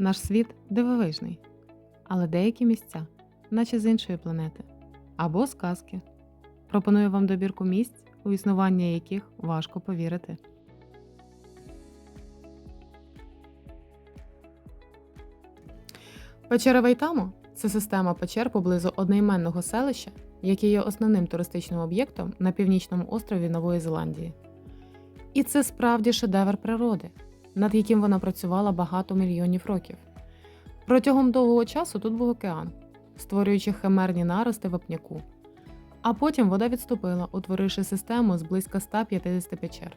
Наш світ дивовижний, але деякі місця, наче з іншої планети, або сказки. Пропоную вам добірку місць, у існування яких важко повірити. Печера Вайтамо це система печер поблизу одноіменного селища, яке є основним туристичним об'єктом на північному острові Нової Зеландії. І це справді шедевр природи, над яким вона працювала багато мільйонів років. Протягом довгого часу тут був океан, створюючи химерні нарости вапняку. А потім вода відступила, утворивши систему з близько 150 печер.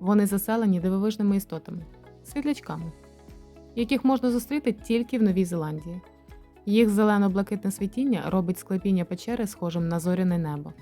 Вони заселені дивовижними істотами світлячками, яких можна зустріти тільки в Новій Зеландії. Їх зелено-блакитне світіння робить склепіння печери схожим на зоряне небо.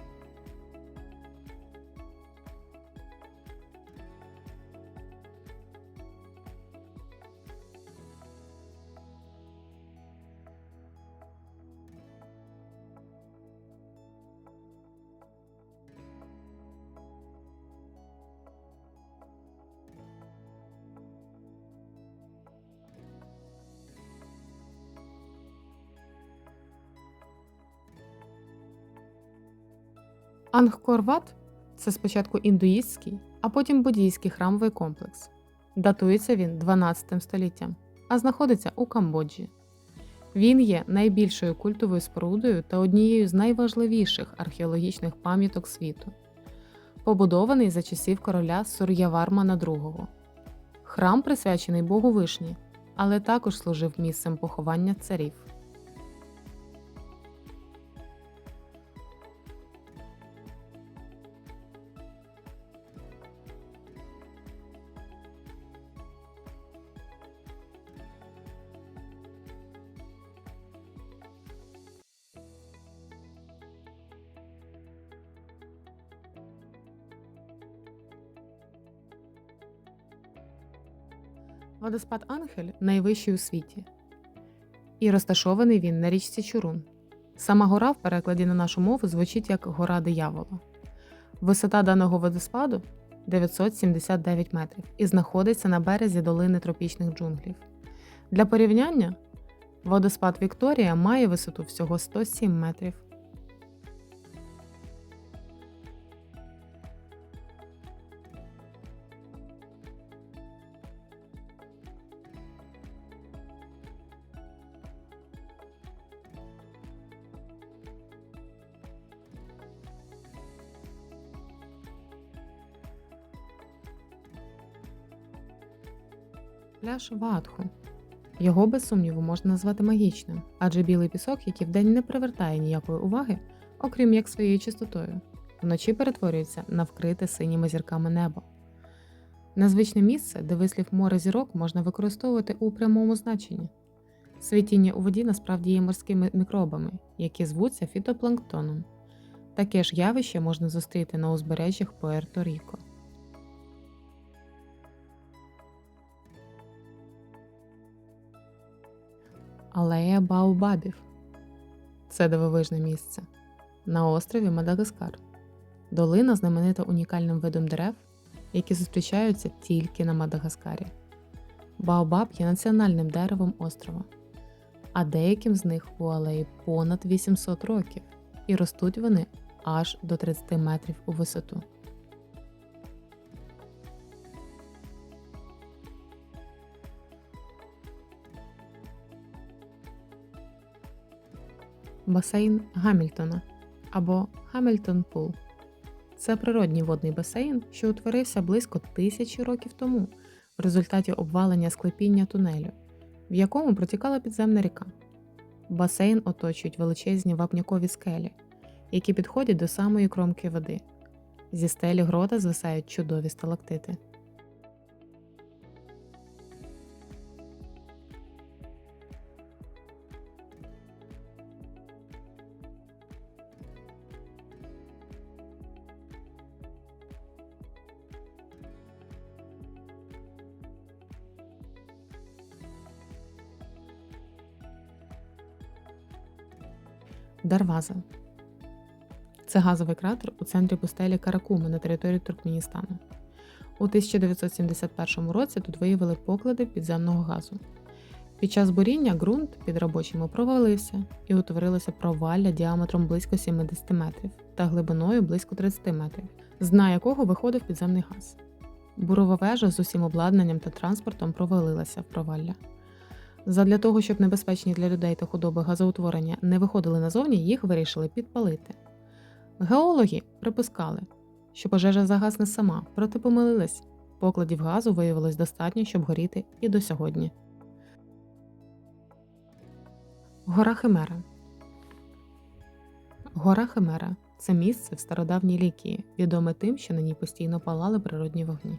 Ангкор-Ват – це спочатку індуїстський, а потім буддійський храмовий комплекс. Датується він 12 століттям, а знаходиться у Камбоджі. Він є найбільшою культовою спорудою та однією з найважливіших археологічних пам'яток світу, побудований за часів короля Сур'явармана II. Храм присвячений Богу Вишні, але також служив місцем поховання царів. Водоспад Ангель найвищий у світі. І розташований він на річці Чурун. Сама гора в перекладі на нашу мову звучить як гора диявола. Висота даного водоспаду 979 метрів і знаходиться на березі долини тропічних джунглів. Для порівняння, водоспад Вікторія має висоту всього 107 метрів. Пляж Ватху. Його, без сумніву, можна назвати магічним, адже білий пісок, який вдень не привертає ніякої уваги, окрім як своєю чистотою, вночі перетворюється на вкрите синіми зірками небо. Незвичне місце, де вислів море зірок можна використовувати у прямому значенні. Світіння у воді насправді є морськими мікробами, які звуться фітопланктоном. Таке ж явище можна зустріти на узбережжях Пуерто-Ріко. Алея Баобабів. Це дивовижне місце. На острові Мадагаскар. Долина знаменита унікальним видом дерев, які зустрічаються тільки на Мадагаскарі. Баобаб є національним деревом острова, а деяким з них у алеї понад 800 років, і ростуть вони аж до 30 метрів у висоту. Басейн Гамільтона або Гамільтон Пул. Це природній водний басейн, що утворився близько тисячі років тому в результаті обвалення склепіння тунелю, в якому протікала підземна ріка. Басейн оточують величезні вапнякові скелі, які підходять до самої кромки води. Зі стелі грота звисають чудові сталактити. Дарваза. Це газовий кратер у центрі пустелі Каракуми на території Туркменістану. У 1971 році тут виявили поклади підземного газу. Під час буріння ґрунт під робочими провалився і утворилося провалля діаметром близько 70 метрів та глибиною близько 30 метрів, з дна якого виходив підземний газ. Бурова вежа з усім обладнанням та транспортом провалилася в провалля. Задля того, щоб небезпечні для людей та худоби газоутворення не виходили назовні, їх вирішили підпалити. Геологи припускали, що пожежа загасне сама, проте помилились. Покладів газу виявилось достатньо, щоб горіти і до сьогодні. Гора Химера Гора Химера це місце в стародавній Лікії, відоме тим, що на ній постійно палали природні вогні.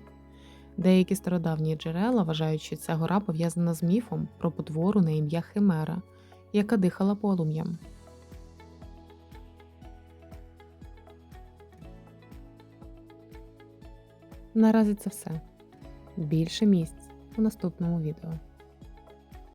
Деякі стародавні джерела вважають, що ця гора пов'язана з міфом про потвору на ім'я Химера, яка дихала полум'ям. Наразі це все. Більше місць у наступному відео.